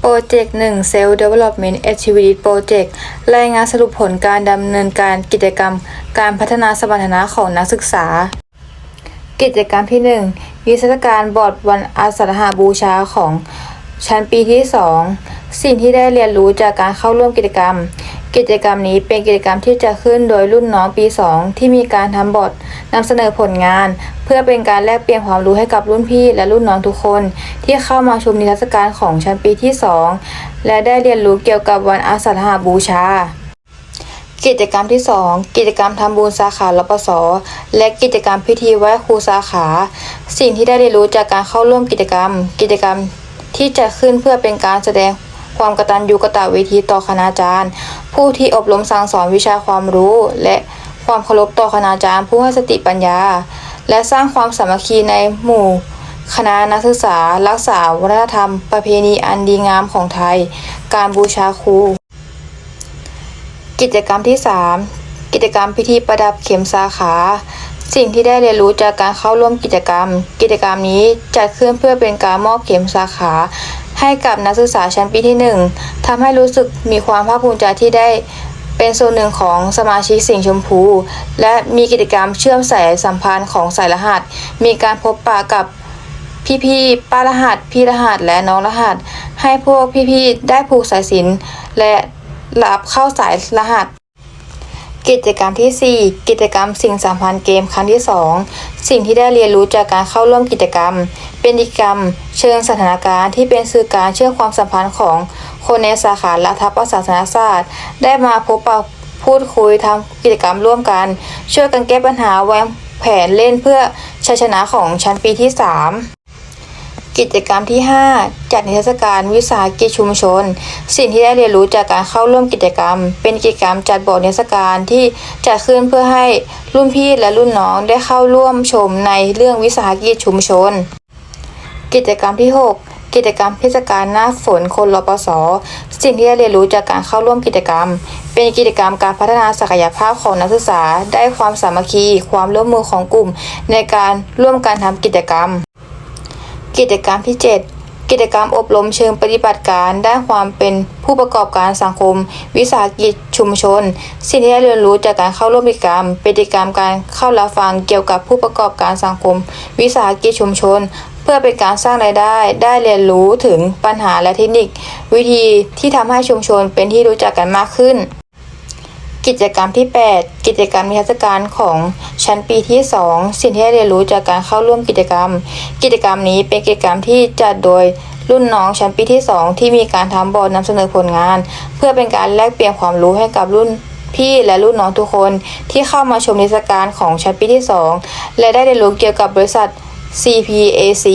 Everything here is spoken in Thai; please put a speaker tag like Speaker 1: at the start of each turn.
Speaker 1: โปรเจกต์1 Self Development Activity Project รายงานสรุปผลการดำเนินการกิจกรรม การพัฒนาสมรรถนะของนักศึกษา กิจกรรมที่1วิทยาการบอร์ดวันอาสาฬหบูชาของชั้นปีที่ 2 สิ่งที่ได้เรียนรู้จากการเข้าร่วมกิจกรรม กิจกรรมนี้เป็นกิจกรรมที่จะขึ้นโดยรุ่นน้องปี 2 ที่มีการทำบทนำเสนอผลงาน เพื่อเป็นการแลกเปลี่ยนความรู้ให้กับรุ่นพี่และรุ่นน้องทุกคน ที่เข้ามาชมนิทรรศการของชั้นปีที่ 2 และได้เรียนรู้เกี่ยวกับวันอาสาฬหบูชา กิจกรรมที่ 2 กิจกรรมทำบุญสาขารปศและกิจกรรมพิธีไหว้ครูสาขา สิ่งที่ได้เรียนรู้จากการเข้าร่วมกิจกรรม กิจกรรมที่จะขึ้นเพื่อเป็นการแสดงความกตัญญูกตเวทีต่อคณาจารย์ ผู้ที่อบรมสั่งสอนวิชาความรู้ และความเคารพต่อคณาจารย์ผู้ให้สติปัญญา และสร้างความสามัคคีในหมู่ คณะนักศึกษา รักษาวัฒนธรรม ประเพณีอันดีงามของไทย การบูชาครู กิจกรรมที่ 3 กิจกรรมพิธีประดับเข็มสาขา สิ่งที่ได้เรียนรู้จากการเข้าร่วมกิจกรรม กิจกรรมนี้จัดขึ้นเพื่อเป็นการมอบเข็มสาขา ให้กับนักศึกษาชั้นปีที่ 1ทำให้รู้สึกมีความภาคภูมิใจที่ได้เป็นส่วนหนึ่งของสมาชิกสิ่งชมพู และมีกิจกรรมเชื่อมสายสัมพันธ์ของสายรหัส มีการพบปะกับพี่ๆป้ารหัส พี่รหัสและน้องรหัส ให้พวกพี่ๆได้ผูกสายสินและรับเข้าสายรหัส กิจกรรมที่ 4 กิจกรรมสิ่งสัมพันธ์เกมครั้งที่ 2 สิ่งที่ได้เรียนรู้จากการเข้าร่วมกิจกรรม เป็นกิจกรรม เชิงสถานการณ์ที่เป็นสื่อการเชื่อมความสัมพันธ์ของคนในสาขารัฐประศาสนศาสตร์ ได้มาพบปะพูดคุยทำกิจกรรมร่วมกัน ช่วยกันแก้ปัญหาวางแผนเล่นเพื่อชัยชนะของชั้นปีที่ 3 กิจกรรมที่ 5 จัดนิทรรศการวิสาหกิจชุมชน สิ่งที่ได้เรียนรู้จากการเข้าร่วมกิจกรรม เป็นกิจกรรมจัดบอร์ดนิทรรศการที่จัดขึ้นเพื่อให้รุ่นพี่และรุ่นน้องได้เข้าร่วมชมในเรื่องวิสาหกิจชุมชน กิจกรรมที่ 6กิจกรรมเทศกาลหน้าฝนคนรปศสิ่งที่ได้เรียนรู้จากการเข้าร่วมกิจกรรม เป็นกิจกรรมการพัฒนาศักยภาพของนักศึกษา ได้ความสามัคคี ความร่วมมือของกลุ่ม ในการร่วมกันทำกิจกรรม กิจกรรมที่ 7 กิจกรรมอบรมเชิงปฏิบัติการด้านความเป็นผู้ประกอบการสังคม วิสาหกิจชุมชน สิ่งที่ได้เรียนรู้จากการเข้าร่วมกิจกรรมป็นกิกรรมการเข้ารับฟังเกี่ยวกับผู้ประกอบการสังคม วิสาหกิจชุมชน เพื่อเป็นการสร้างรายได้ ได้เรียนรู้ถึงปัญหาและเทคนิค วิธีที่ทำให้ชุมชนเป็นที่รู้จักกันมากขึ้น กิจกรรมที่ 8 กิจกรรมนิทรรศการของชั้นปีที่ 2 สิ่งที่ได้เรียนรู้จากการเข้าร่วมกิจกรรม กิจกรรมนี้เป็นกิจกรรมที่จัดโดยรุ่นน้องชั้นปีที่ 2 ที่มีการทำบอร์ดนำเสนอผลงาน เพื่อเป็นการแลกเปลี่ยนความรู้ให้กับรุ่นพี่และรุ่นน้องทุกคนที่เข้ามาชมนิทรรศการของชั้นปีที่ 2 และได้เรียนรู้เกี่ยวกับบริษัท CPAC